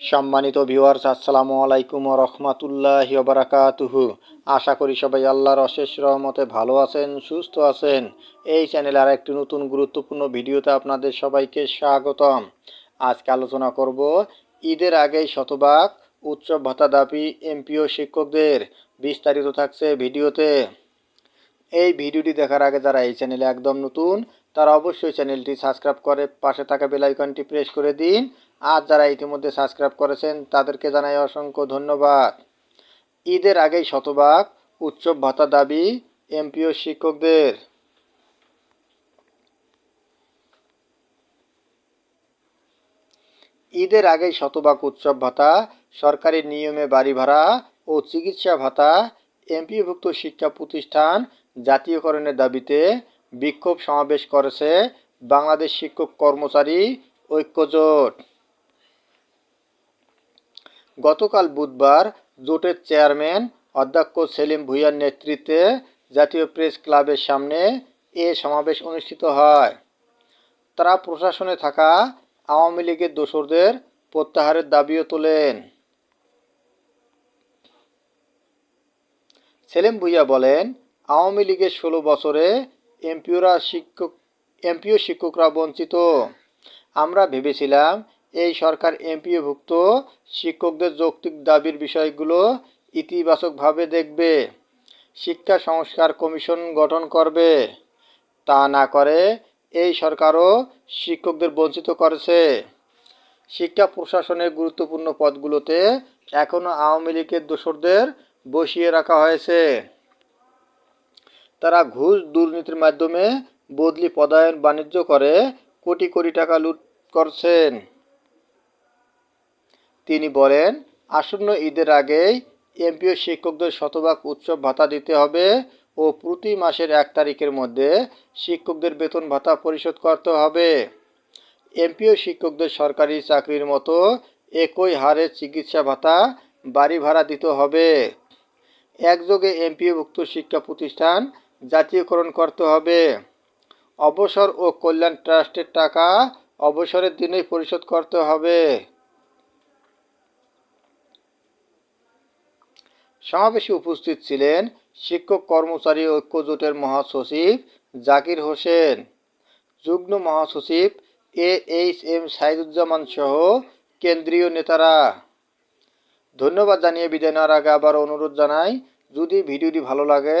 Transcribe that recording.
সম্মানিত ভিউয়ার্স আসসালামু আলাইকুম রহমাতুল্লাহ বারাকাতুহু। আশা করি সবাই আল্লাহর অশেষ রহমতে ভালো আছেন, সুস্থ আছেন। এই চ্যানেলে আর একটি নতুন গুরুত্বপূর্ণ ভিডিওতে আপনাদের সবাইকে স্বাগতম। আজকে আলোচনা করব ঈদের আগেই শতভাগ উৎসব ভাতা দাবি এমপিও শিক্ষকদের। বিস্তারিত থাকছে ভিডিওতে। এই ভিডিওটি দেখার আগে যারা এই চ্যানেলে একদম নতুন তারা অবশ্যই চ্যানেলটি সাবস্ক্রাইব করে পাশে থাকা বেল আইকনটি প্রেস করে দিন। আর যারা ইতিমধ্যে সাবস্ক্রাইব করেছেন, তাদেরকে জানাই অসংখ্য ধন্যবাদ। ঈদের আগেই শতভাগ উৎসব ভাতা দাবি এমপিও শিক্ষকদের। ঈদের আগেই শতভাগ উৎসব ভাতা, সরকারি নিয়মে বাড়ি ভাড়া ও চিকিৎসা ভাতা এমপিভুক্ত শিক্ষা প্রতিষ্ঠান জাতীয়করণের দাবিতে বিক্ষোভ সমাবেশ করেছে বাংলাদেশ শিক্ষক কর্মচারী ঐক্যজোট। গতকাল বুধবার জোটের চেয়ারম্যান অধ্যক্ষ সেলিম ভুইয়ার নেতৃত্বে জাতীয় প্রেস ক্লাবের সামনে এ সমাবেশ অনুষ্ঠিত হয়। তারা প্রশাসনে থাকা আওয়ামী লীগের দোসরদের প্রত্যাহারের দাবিও তোলেন। সেলিম ভুইয়া বলেন, আওয়ামী লীগের ষোলো বছরে এমপিওরা শিক্ষক এমপিও শিক্ষকরা বঞ্চিত। আমরা ভেবেছিলাম এই সরকার এমপিওভুক্ত শিক্ষকদের যৌক্তিক দাবির বিষয়গুলো ইতিবাচকভাবে দেখবে। শিক্ষা সংস্কার কমিশন গঠন করবে। তা না করে এই সরকারও শিক্ষকদের বঞ্চিত করেছে। শিক্ষা প্রশাসনের গুরুত্বপূর্ণ পদগুলোতে এখনও আওয়ামী লীগের দোসরদের বসিয়ে রাখা হয়েছে। তারা ঘুষ দুর্নীতির মাধ্যমে বদলি পদায়ন বাণিজ্য করে কোটি কোটি টাকা লুট করছেন। তিনি বলেন, আসন্ন ঈদের আগেই এমপিও শিক্ষকদের শতভাগ উৎসব ভাতা দিতে হবে ও প্রতি মাসের এক তারিখের মধ্যে শিক্ষকদের বেতন ভাতা পরিশোধ করতে হবে। এমপিও শিক্ষকদের সরকারি চাকরির মতো একই হারে চিকিৎসা ভাতা বাড়ি ভাড়া দিতে হবে। একযোগে এমপিওভুক্ত শিক্ষা প্রতিষ্ঠান জাতীয়করণ করতে হবে। অবসর ও কল্যাণ ট্রাস্টের টাকা অবসরের দিনেই পরিশোধ করতে হবে। সমাবেশে উপস্থিত ছিলেন শিক্ষক, কর্মচারী ঐক্য জোটের মহাসচিব জাকির হোসেন, যুগ্ম মহাসচিব এ এইচ এম সাইদুজ্জামান সহ কেন্দ্রীয় নেতারা। ধন্যবাদ জানিয়ে বিদায় নেওয়ার আগে আবার অনুরোধ জানাই, যদি ভিডিওটি ভালো লাগে